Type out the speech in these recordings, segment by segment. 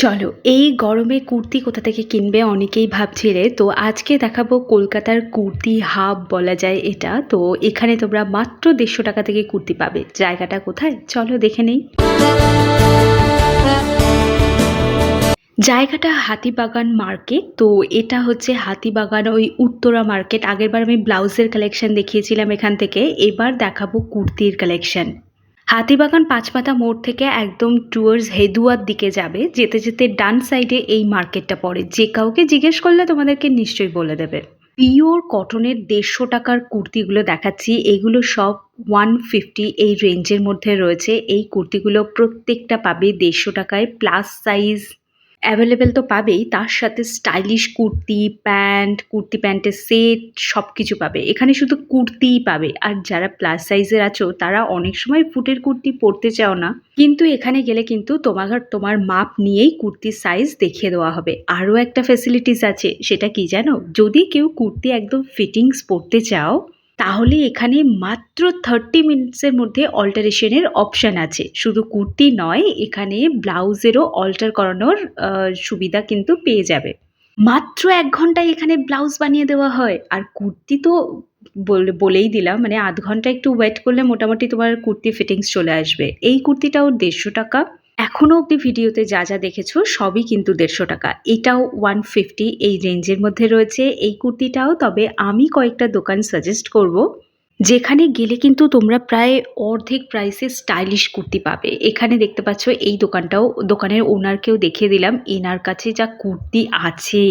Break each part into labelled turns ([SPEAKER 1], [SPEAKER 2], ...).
[SPEAKER 1] চলো, এই গরমে কুর্তি কোথা থেকে কিনবে অনেকেই ভাবছিলে তো আজকে দেখাবো কলকাতার কুর্তি হাব বলা যায় এটা। তো এখানে তোমরা মাত্র দেড়শো টাকা থেকে কুর্তি পাবে। জায়গাটা কোথায়? চলো দেখে নেই। জায়গাটা হাতিবাগান মার্কেট। তো এটা হচ্ছে হাতিবাগান ওই উত্তরা মার্কেট। আগেরবার আমি ব্লাউজের কালেকশন দেখিয়েছিলাম এখান থেকে। এবার দেখাবো কুর্তির কালেকশন। হাতিবাগান পাঁচমাথা মোড় থেকে একদম টুয়ার্স হেদুয়ার দিকে যাবে, যেতে যেতে ডান সাইডে এই মার্কেটটা পড়ে। যে কাউকে জিজ্ঞেস করলে তোমাদেরকে নিশ্চয়ই বলে দেবে। পিওর কটনের দেড়শো টাকার কুর্তিগুলো দেখাচ্ছি। এগুলো সব ওয়ান ফিফটি এই রেঞ্জের মধ্যে রয়েছে। এই কুর্তিগুলো প্রত্যেকটা পাবে দেড়শো টাকায় প্লাস সাইজ অ্যাভেলেবেল তো পাবেই, তার সাথে স্টাইলিশ কুর্তি প্যান্ট কুর্তি প্যান্টের সেট সব কিছু পাবে। এখানে শুধু কুর্তিই পাবে। আর যারা প্লাস সাইজের আছো, তারা অনেক সময় ফুটের কুর্তি পরতে চাও না। কিন্তু এখানে গেলে কিন্তু তোমার তোমার মাপ নিয়েই কুর্তির সাইজ দেখিয়ে দেওয়া হবে। আরও একটা ফেসিলিটিস আছে, সেটা কি জানো? যদি কেউ কুর্তি একদম ফিটিংস পরতে চাও তাহলে এখানে মাত্র থার্টি মিনিটসের মধ্যে অল্টারেশনের অপশান আছে। শুধু কুর্তি নয়, এখানে ব্লাউজেরও অল্টার করানোর সুবিধা কিন্তু পেয়ে যাবে। মাত্র এক ঘন্টায় এখানে ব্লাউজ বানিয়ে দেওয়া হয়। আর কুর্তি তো বল- বলেই দিলাম মানে আধ ঘণ্টা একটু ওয়েট করলে মোটামুটি তোমার কুর্তি ফিটিংস চলে আসবে। এই কুর্তিটাও দেড়শো টাকা। এখনও অবধি ভিডিওতে যা যা দেখেছ সবই কিন্তু দেড়শো টাকা। এটাও ওয়ান ফিফটি এই রেঞ্জের মধ্যে রয়েছে। এই কুর্তিটাও তবে আমি কয়েকটা দোকান সাজেস্ট করব, যেখানে গেলে কিন্তু তোমরা প্রায় অর্ধেক প্রাইসে স্টাইলিশ কুর্তি পাবে। এখানে দেখতে পাচ্ছ এই দোকানটাও, দোকানের ওনারকেও দেখিয়ে দিলাম। এনার কাছে যা কুর্তি আছে,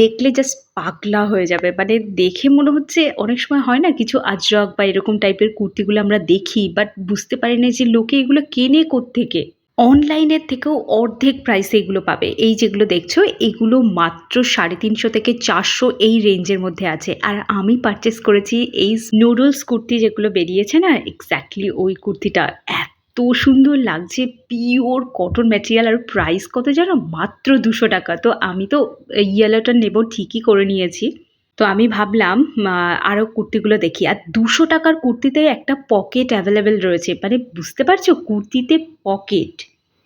[SPEAKER 1] দেখলে জাস্ট পাগলা হয়ে যাবে। মানে দেখে মনে হচ্ছে অনেক সময় হয় না কিছু আজরক বা এরকম টাইপের কুর্তিগুলো আমরা দেখি বাট বুঝতে পারি না যে লোকে এগুলো কেনে থেকে অনলাইনের থেকেও অর্ধেক প্রাইসে এগুলো পাবে। এই যেগুলো দেখছ, এগুলো মাত্র সাড়ে তিনশো থেকে চারশো এই রেঞ্জের মধ্যে আছে। আর আমি পারচেস করেছি এই নুডলস কুর্তি যেগুলো বেরিয়েছে না এক্স্যাক্টলি ওই কুর্তিটা। এত সুন্দর লাগছে পিওর কটন ম্যাটেরিয়াল আর প্রাইস কত জানো মাত্র দুশো টাকা। তো আমি তো ইয়েলোটা নেব ঠিকই করে নিয়েছি। তো আমি ভাবলাম আরও কুর্তিগুলো দেখি। আর দুশো টাকার কুর্তিতে একটা পকেট অ্যাভেলেবেল রয়েছে। মানে বুঝতে পারছ? কুর্তিতে পকেট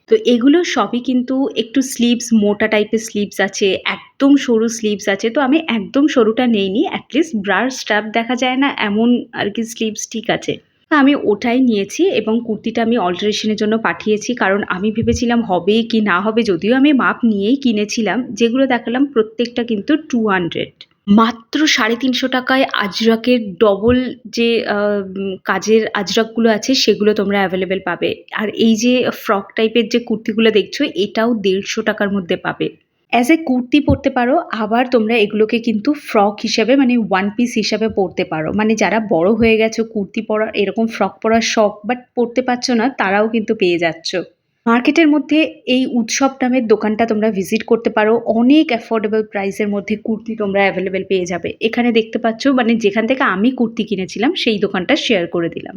[SPEAKER 1] তো এগুলো সবই কিন্তু একটু স্লিভস মোটা টাইপের স্লিভস আছে, একদম সরু স্লিভস আছে। তো আমি একদম সরুটা নেইনি অ্যাটলিস্ট ব্রার স্ট্যাপ দেখা যায় না, এমন আর কি স্লিভস ঠিক আছে। আমি ওটাই নিয়েছি এবং কুর্তিটা আমি অল্টারেশনের জন্য পাঠিয়েছি, কারণ আমি ভেবেছিলাম হবে কি না হবে, যদিও আমি মাপ নিয়েই কিনেছিলাম। যেগুলো দেখালাম প্রত্যেকটা কিন্তু টু হান্ড্রেড মাত্র সাড়ে তিনশো টাকায় আজরকের ডবল যে কাজের আজরাকগুলো আছে, সেগুলো তোমরা অ্যাভেলেবেল পাবে। আর এই যে ফ্রক টাইপের যে কুর্তিগুলো দেখছ, এটাও দেড়শো টাকার মধ্যে পাবে। অ্যাজ এ কুর্তি পরতে পারো, আবার তোমরা এগুলোকে কিন্তু ফ্রক হিসাবে মানে ওয়ান পিস হিসাবে পরতে পারো। মানে যারা বড় হয়ে গেছো, কুর্তি পরা, এরকম ফ্রক পরার শখ বাট পরতে পারছ না, তারাও কিন্তু পেয়ে যাচ্ছ। মার্কেটের মধ্যে এই উৎসব নামের দোকানটা তোমরা ভিজিট করতে পারো। অনেক অ্যাফোর্ডেবল প্রাইসের মধ্যে কুর্তি তোমরা অ্যাভেলেবেল পেয়ে যাবে। এখানে দেখতে পাচ্ছ মানে যেখান থেকে আমি কুর্তি কিনেছিলাম, সেই দোকানটা শেয়ার করে দিলাম।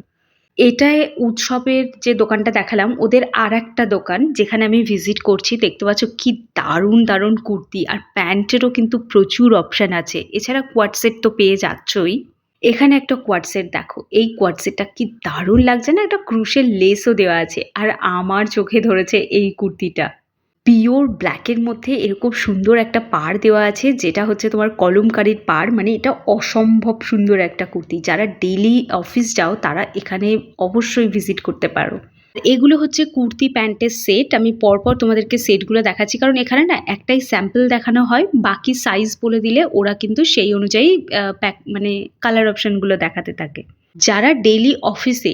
[SPEAKER 1] এটায় উৎসবের যে দোকানটা দেখালাম, ওদের আর একটা দোকান যেখানে আমি ভিজিট করছি, দেখতে পাচ্ছ কি দারুণ দারুণ কুর্তি। আর প্যান্টেরও কিন্তু প্রচুর অপশান আছে। এছাড়া কোয়াটসেট তো পেয়ে যাচ্ছই। এখানে একটা কোয়াটসেট দেখো। এই কোয়াটসেটটা কি দারুণ লাগছে না? একটা ক্রুশের লেসও দেওয়া আছে। আর আমার চোখে ধরেছে এই কুর্তিটা। পিওর ব্ল্যাকের মধ্যে এরকম সুন্দর একটা পার দেওয়া আছে, যেটা হচ্ছে তোমার কলমকারীর পাড়। মানে এটা অসম্ভব সুন্দর একটা কুর্তি। যারা ডেলি অফিস যাও, তারা এখানে অবশ্যই ভিজিট করতে পারো। এগুলো হচ্ছে কুর্তি প্যান্টের সেট। আমি পরপর তোমাদেরকে সেটগুলো দেখাচ্ছি। কারণ এখানে না একটাই স্যাম্পল দেখানো হয়, বাকি সাইজ বলে দিলে ওরা কিন্তু সেই অনুযায়ী প্যাক মানে কালার অপশানগুলো দেখাতে থাকে। যারা ডেলি অফিসে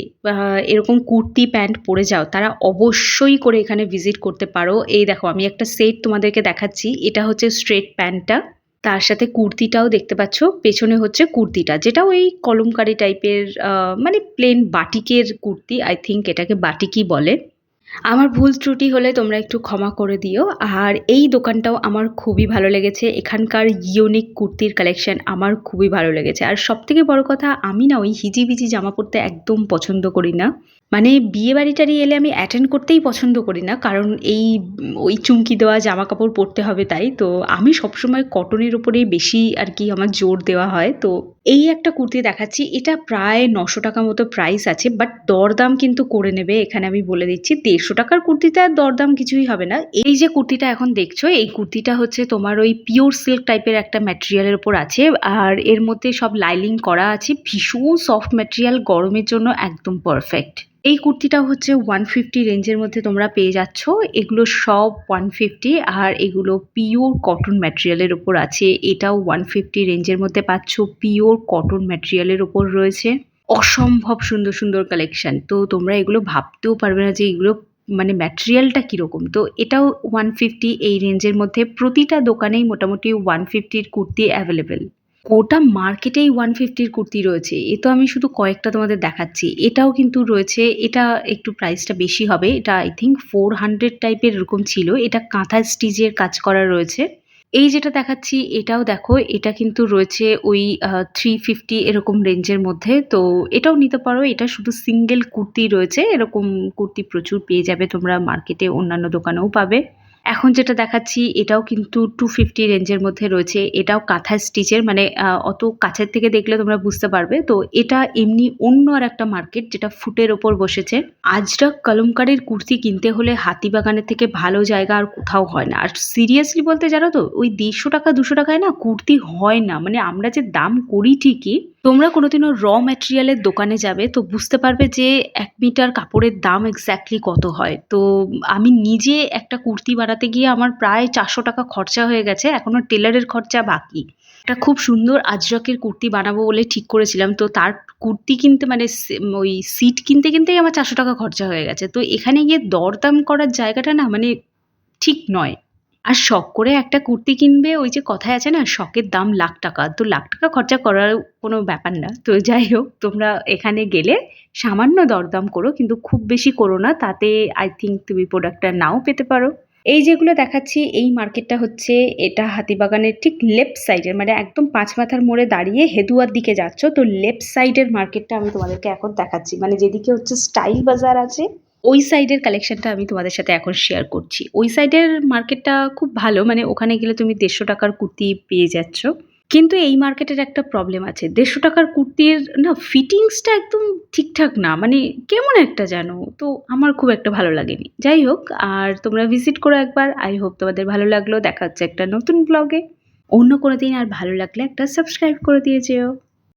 [SPEAKER 1] এরকম কুর্তি, প্যান্ট পরে যাও, তারা অবশ্যই করে এখানে ভিজিট করতে পারো। এই দেখো, আমি একটা সেট তোমাদেরকে দেখাচ্ছি। এটা হচ্ছে স্ট্রেট প্যান্টটা তার সাথে কুর্তিটাও দেখতে পাচ্ছ। পেছনে হচ্ছে কুর্তিটা। যেটা ওই কলমকারি টাইপের মানে প্লেন বাটিকের কুর্তি আই থিঙ্ক এটাকে বাটিকই বলে। আমার ভুল ত্রুটি হলে তোমরা একটু ক্ষমা করে দিও। আর এই দোকানটাও আমার খুবই ভালো লেগেছে। এখানকার ইউনিক কুর্তির কালেকশন আমার খুবই ভালো লেগেছে। আর সব থেকে বড় কথা, আমি না ওই হিজিবিজি জামা পরতে একদম পছন্দ করি না। মানে বিয়ে বাড়ি এলে আমি অ্যাটেন্ড করতেই পছন্দ করি না, কারণ এই, ওই চুমকি দেওয়া জামা কাপড় পরতে হবে তাই। তো আমি সবসময় কটনের ওপরেই বেশি আর কি আমার জোর দেওয়া হয়। তো এই একটা কুর্তি দেখাচ্ছি, এটা প্রায় নশো টাকা মতো প্রাইস আছে বাট দরদাম কিন্তু করে নেবে, এখানে আমি বলে দিচ্ছি। দেড়শো টাকার কুর্তিতে আর দরদাম কিছুই হবে না। এই যে কুর্তিটা এখন দেখছ, এই কুর্তিটা হচ্ছে তোমার ওই পিওর সিল্ক টাইপের একটা ম্যাটেরিয়ালের উপর আছে, আর এর মধ্যে সব লাইলিং করা আছে, ভীষণ সফট ম্যাটেরিয়াল গরমের জন্য একদম পারফেক্ট এই কুর্তিটা হচ্ছে ওয়ান ফিফটি রেঞ্জের মধ্যে তোমরা পেয়ে যাচ্ছ, এগুলো সব ওয়ান ফিফটি আর এগুলো পিওর কটন ম্যাটেরিয়ালের ওপর আছে, এটাও ওয়ান ফিফটি রেঞ্জের মধ্যে পাচ্ছ পিওর কটন ম্যাটেরিয়ালের ওপর রয়েছে। অসম্ভব সুন্দর সুন্দর কালেকশন তো তোমরা এগুলো ভাবতেও পারবে না যে এগুলো মানে ম্যাটেরিয়ালটা কীরকম। তো এটাও ওয়ান ফিফটি এই রেঞ্জের মধ্যে। প্রতিটা দোকানেই মোটামুটি ওয়ান ফিফটির কুর্তি অ্যাভেলেবেল গোটা মার্কেটেই ওয়ান ফিফটির কুর্তি রয়েছে। এ তো আমি শুধু কয়েকটা তোমাদের দেখাচ্ছি। এটাও কিন্তু রয়েছে। এটা একটু প্রাইসটা বেশি হবে। এটা আই থিঙ্ক ফোর হান্ড্রেড টাইপের এরকম ছিল। এটা কাঁথা স্টিচের কাজ করা রয়েছে। এই যেটা দেখাচ্ছি, এটাও দেখো, এটা কিন্তু রয়েছে ওই থ্রি ফিফটি এরকম রেঞ্জের মধ্যে। তো এটাও নিতে পারো, এটা শুধু সিঙ্গেল কুর্তি রয়েছে, এরকম কুর্তি প্রচুর পেয়ে যাবে তোমরা মার্কেটে অন্যান্য দোকানেও পাবে। এখন যেটা দেখাচ্ছি, এটাও কিন্তু টু ফিফটি রেঞ্জের মধ্যে রয়েছে। এটাও কাঁথা স্টিচের মানে অত কাছের থেকে দেখলে তোমরা বুঝতে পারবে। তো এটা এমনি অন্য আর একটা মার্কেট যেটা ফুটের ওপর বসেছে। আজরাক কলমকারের কুর্তি কিনতে হলে হাতিবাগানের থেকে ভালো জায়গা আর কোথাও হয় না। আর সিরিয়াসলি বলতে জানো তো, ওই দেড়শো টাকা, দুশো টাকায় না কুর্তি হয় না। মানে আমরা যে দাম করি ঠিকই, তোমরা কোনোদিনও র ম্যাটেরিয়ালের দোকানে যাবে তো বুঝতে পারবে যে এক মিটার কাপড়ের দাম এক্স্যাক্টলি কত হয়। তো আমি নিজে একটা কুর্তি বানাতে গিয়ে আমার প্রায় চারশো টাকা খরচা হয়ে গেছে এখনও টেলারের খরচা বাকি। একটা খুব সুন্দর আজরকের কুর্তি বানাবো বলে ঠিক করেছিলাম, তো তার কুর্তি কিনতে মানে ওই সিট কিনতে কিনতেই আমার চারশো টাকা খরচা হয়ে গেছে। তো এখানে গিয়ে দরদাম করার জায়গাটা না মানে ঠিক নয়। আর শখ করে একটা কুর্তি কিনবে, ওই যে কথায় আছে না, শখের দাম লাখ টাকা। তো লাখ টাকা খরচা করার কোনো ব্যাপার না। তো যাই হোক, তোমরা এখানে গেলে সামান্য দরদাম করো, কিন্তু খুব বেশি করো না, তাতে আই থিঙ্ক তুমি প্রোডাক্টটা নাও পেতে পারো। এই যেগুলো দেখাচ্ছি, এই মার্কেটটা হচ্ছে, এটা হাতিবাগানের ঠিক লেফট সাইডের মানে একদম পাঁচ মাথার মোড়ে দাঁড়িয়ে হেদুয়ার দিকে যাচ্ছ, তো লেফট সাইডের মার্কেটটা আমি তোমাদেরকে এখন দেখাচ্ছি। মানে যেদিকে হচ্ছে স্টাইল বাজার আছে, ওই সাইডের কালেকশনটা আমি তোমাদের সাথে এখন শেয়ার করছি। ওই সাইডের মার্কেটটা খুব ভালো মানে ওখানে গেলে তুমি দেড়শো টাকার কুর্তি পেয়ে যাচ্ছ। কিন্তু এই মার্কেটের একটা প্রবলেম আছে। দেড়শো টাকার কুর্তির না ফিটিংসটা একদম ঠিকঠাক না। মানে কেমন একটা জানো? তো আমার খুব একটা ভালো লাগেনি। যাই হোক, আর তোমরা ভিজিট করো একবার। আই হোপ তোমাদের ভালো লাগল। দেখা হচ্ছে একটা নতুন ব্লগে অন্য কোনো দিন আর ভালো লাগলে একটা সাবস্ক্রাইব করে দিয়ে যেও।